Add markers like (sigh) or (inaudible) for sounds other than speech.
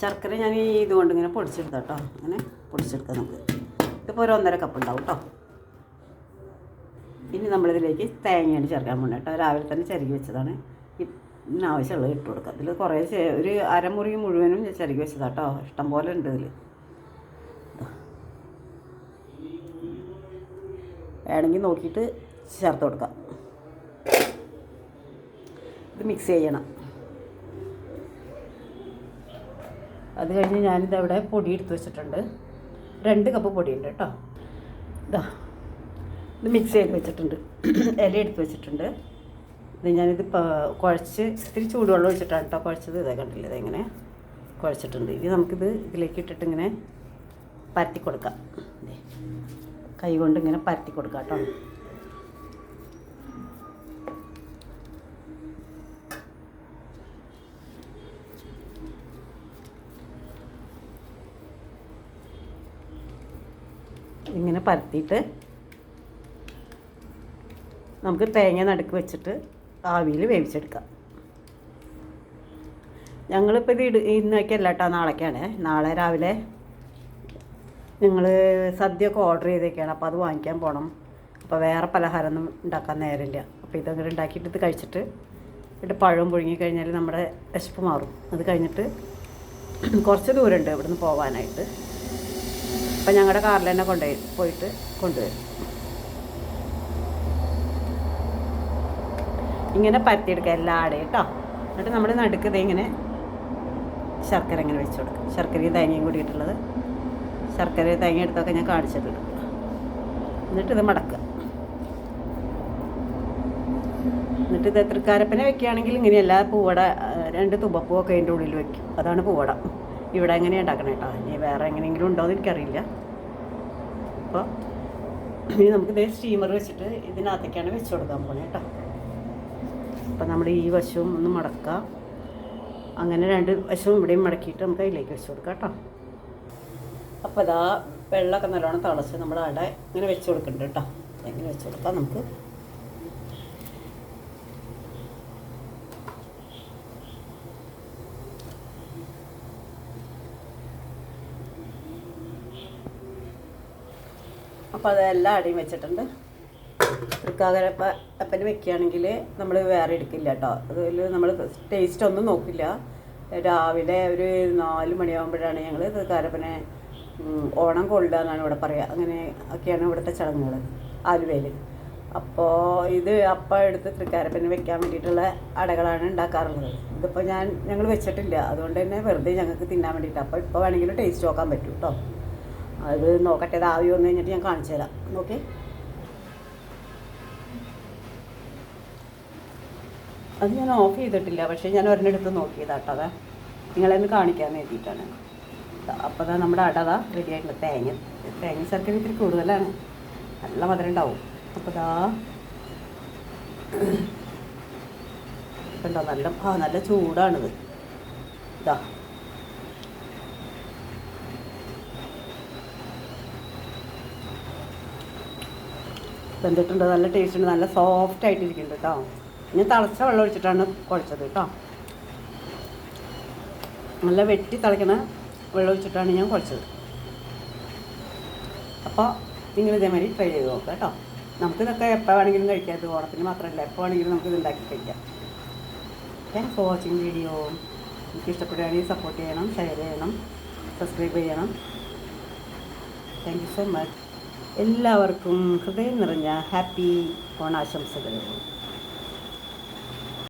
ശർക്കര ഞാൻ ഈ ഇതുകൊണ്ട് ഇങ്ങനെ പൊടിച്ചെടുത്ത കേട്ടോ അങ്ങനെ പൊടിച്ചെടുക്കാം നമുക്ക്. ഇതിപ്പോൾ ഒരു ഒന്നര കപ്പ് ഉണ്ടാവും കേട്ടോ ഇനി നമ്മളിതിലേക്ക് തേങ്ങയാണ് ചേർക്കാൻ പോകുന്നത് കേട്ടോ രാവിലെ തന്നെ ചിരകി വെച്ചതാണ്. ഇന്ന ആവശ്യമുള്ളത് ഇട്ട് കൊടുക്കുക ഇതിൽ കുറേ ഒരു അരമുറി മുഴുവനും ചിരകി വെച്ചതാണ് കേട്ടോ ഇഷ്ടം പോലെ ഉണ്ട് ഇതിൽ വേണമെങ്കിൽ നോക്കിയിട്ട് ചേർത്ത് കൊടുക്കാം. ഇത് മിക്സ് ചെയ്യണം. അത് കഴിഞ്ഞ് ഞാനിത് അവിടെ പൊടി എടുത്ത് വെച്ചിട്ടുണ്ട്. രണ്ട് കപ്പ് പൊടിയുണ്ട് കേട്ടോ. ഇതാ ഇത് മിക്സ് ചെയ്ത് വെച്ചിട്ടുണ്ട്. (clears throat) ഇല എടുത്ത് വെച്ചിട്ടുണ്ട്. ഇത് ഞാനിത് കുഴച്ച് ഇത്തിരി ചൂടുവെള്ളം ഒഴിച്ചിട്ടാണ് കേട്ടോ കുഴച്ചത്. ഇതേ കണ്ടില്ല ഇതെങ്ങനെ കുഴച്ചിട്ടുണ്ട്. ഇനി നമുക്കിത് ഇതിലേക്ക് ഇട്ടിട്ട് ഇങ്ങനെ പരത്തി കൊടുക്കാം. കൈ കൊണ്ട് ഇങ്ങനെ പരത്തി കൊടുക്കാം കേട്ടോ. ഇങ്ങനെ പരത്തിയിട്ട് നമുക്ക് തേങ്ങ നടുക്ക് വെച്ചിട്ട് ആവിയിൽ വേവിച്ചെടുക്കാം. ഞങ്ങളിപ്പോൾ ഇത് ഇട് ഇന്നൊക്കെയല്ല കേട്ടോ നാളേക്കാണ്. നാളെ രാവിലെ ഞങ്ങൾ സദ്യയൊക്കെ ഓർഡർ ചെയ്തേക്കാണ്. അപ്പോൾ അത് വാങ്ങിക്കാൻ പോകണം അപ്പോൾ വേറെ പലഹാരമൊന്നും ഉണ്ടാക്കാൻ നേരമില്ല. അപ്പോൾ ഇതങ്ങനെ ഉണ്ടാക്കിയിട്ട് ഇത് കഴിച്ചിട്ട് എന്നിട്ട് പഴം പുഴുങ്ങി കഴിഞ്ഞാൽ നമ്മുടെ വിശപ്പ് മാറും. അത് കഴിഞ്ഞിട്ട് കുറച്ച് ദൂരമുണ്ട് ഇവിടുന്ന് പോകാനായിട്ട് അപ്പം ഞങ്ങളുടെ കാറിൽ തന്നെ കൊണ്ടുപോയി പോയിട്ട് കൊണ്ടുവരും. ഇങ്ങനെ പരത്തിയെടുക്കുക എല്ലാ ആടയും കേട്ടോ എന്നിട്ട് നമ്മൾ നടുക്കത് ഇങ്ങനെ ശർക്കര ഇങ്ങനെ വെച്ച് കൊടുക്കും. ശർക്കരയും തേങ്ങയും കൂടിയിട്ടുള്ളത്. ശർക്കര തേങ്ങ എടുത്തൊക്കെ ഞാൻ കാണിച്ചിട്ടുണ്ട്. എന്നിട്ട് ഇത് മടക്കുക എന്നിട്ട് ഇത് തൃക്കാരപ്പനെ വെക്കുകയാണെങ്കിൽ ഇങ്ങനെയല്ല പൂവട രണ്ട് തുമ്പപ്പൂവൊക്കെ അതിന്റെ ഉള്ളിൽ വെക്കും. അതാണ് പൂവട. ഇവിടെ എങ്ങനെയാണ് ഉണ്ടാക്കണേ കേട്ടോ ഇനി വേറെ എങ്ങനെയെങ്കിലും ഉണ്ടോ എന്ന് എനിക്കറിയില്ല. അപ്പോൾ ഇനി നമുക്ക് ഇതേ സ്റ്റീമർ വെച്ചിട്ട് ഇതിനകത്തേക്കാണ് വെച്ച് കൊടുക്കാൻ പോണേ കേട്ടോ അപ്പം നമ്മൾ ഈ വശവും ഒന്ന് മടക്കാം. അങ്ങനെ രണ്ട് വശവും ഇവിടെയും മടക്കിയിട്ട് നമുക്ക് അതിലേക്ക് വെച്ച് കൊടുക്കാം കേട്ടോ അപ്പോൾ ഇതാ വെള്ളമൊക്കെ നല്ലോണം തിളച്ച് നമ്മൾ അവിടെ ഇങ്ങനെ വെച്ച് കൊടുക്കുന്നുണ്ട് കേട്ടോ എങ്ങനെ വെച്ച് കൊടുക്കാം നമുക്ക്? അപ്പോൾ അതെല്ലാം അടിയും വെച്ചിട്ടുണ്ട്. തൃക്കാക്കരപ്പ അപ്പന് വെക്കുകയാണെങ്കിൽ നമ്മൾ വേറെ എടുക്കില്ല കേട്ടോ. അതിൽ നമ്മൾ ടേസ്റ്റ് ഒന്നും നോക്കില്ല. രാവിലെ ഒരു നാല് മണിയാകുമ്പോഴാണ് ഞങ്ങൾ തൃക്കാരപ്പനെ ഓണം കൊള്ളുക എന്നാണ് ഇവിടെ പറയുക. അങ്ങനെ ഒക്കെയാണ് ഇവിടുത്തെ ചടങ്ങുകൾ ആലുവയിൽ. അപ്പോൾ ഇത് അപ്പം എടുത്ത് തൃക്കാരപ്പന് വെക്കാൻ വേണ്ടിയിട്ടുള്ള അടകളാണ് ഉണ്ടാക്കാറുള്ളത്. ഇതിപ്പോൾ ഞാൻ ഞങ്ങൾ വെച്ചിട്ടില്ല. അതുകൊണ്ട് തന്നെ വെറുതെ ഞങ്ങൾക്ക് തിന്നാൻ വേണ്ടിയിട്ട്. അപ്പോൾ ഇപ്പോൾ വേണമെങ്കിലും ടേസ്റ്റ് നോക്കാൻ പറ്റും കേട്ടോ. അത് നോക്കട്ടെ ഇത് ആവി വന്നു കഴിഞ്ഞിട്ട് ഞാൻ കാണിച്ചു തരാം. ഓക്കെ? അത് ഞാൻ ഓഫ് ചെയ്തിട്ടില്ല പക്ഷേ ഞാൻ ഒരെണ്ണെടുത്ത് നോക്കിയതാട്ടോ അതാ. നിങ്ങളെന്ന് കാണിക്കാൻ വേണ്ടിയിട്ടാണ് അപ്പോൾ അതാ നമ്മുടെ അടതാ റെഡി ആയിട്ടുള്ള തേങ്ങ. തേങ്ങ ശർക്കര ഇത്തിരി കൂടുതലാണ്. നല്ല മധുരം ഉണ്ടാവും. അപ്പോൾ ഇതാ കണ്ടോ നല്ല ആ നല്ല ചൂടാണിത്. ഇതാ വെന്തിട്ടുണ്ട്. നല്ല ടേസ്റ്റ് ഉണ്ട്. നല്ല സോഫ്റ്റ് ആയിട്ടിരിക്കുന്നുണ്ട് കേട്ടോ ഞാൻ തിളച്ച വെള്ളം ഒഴിച്ചിട്ടാണ് കുഴച്ചത് കേട്ടോ നല്ല വെട്ടി തിളയ്ക്കണ വെള്ളം ഒഴിച്ചിട്ടാണ് ഞാൻ കുഴച്ചത്. അപ്പോൾ നിങ്ങൾ ഇതേമാതിരി ട്രൈ ചെയ്ത് നോക്കുക കേട്ടോ നമുക്കിതൊക്കെ എപ്പോൾ വേണമെങ്കിലും കഴിക്കാം. ഇത് ഓണത്തിന് മാത്രമല്ല എപ്പോൾ വേണമെങ്കിലും നമുക്കിത് ഉണ്ടാക്കി കഴിക്കാം. താങ്ക്സ് ഫോർ വാച്ചിങ് വീഡിയോ എനിക്ക് ഇഷ്ടപ്പെടുകയാണെങ്കിൽ സപ്പോർട്ട് ചെയ്യണം ഷെയർ ചെയ്യണം സബ്സ്ക്രൈബ് ചെയ്യണം. താങ്ക് യു സോ മച്ച് എല്ലാവർക്കും ഹൃദയം നിറഞ്ഞ ഹാപ്പി ഓണാശംസകൾ.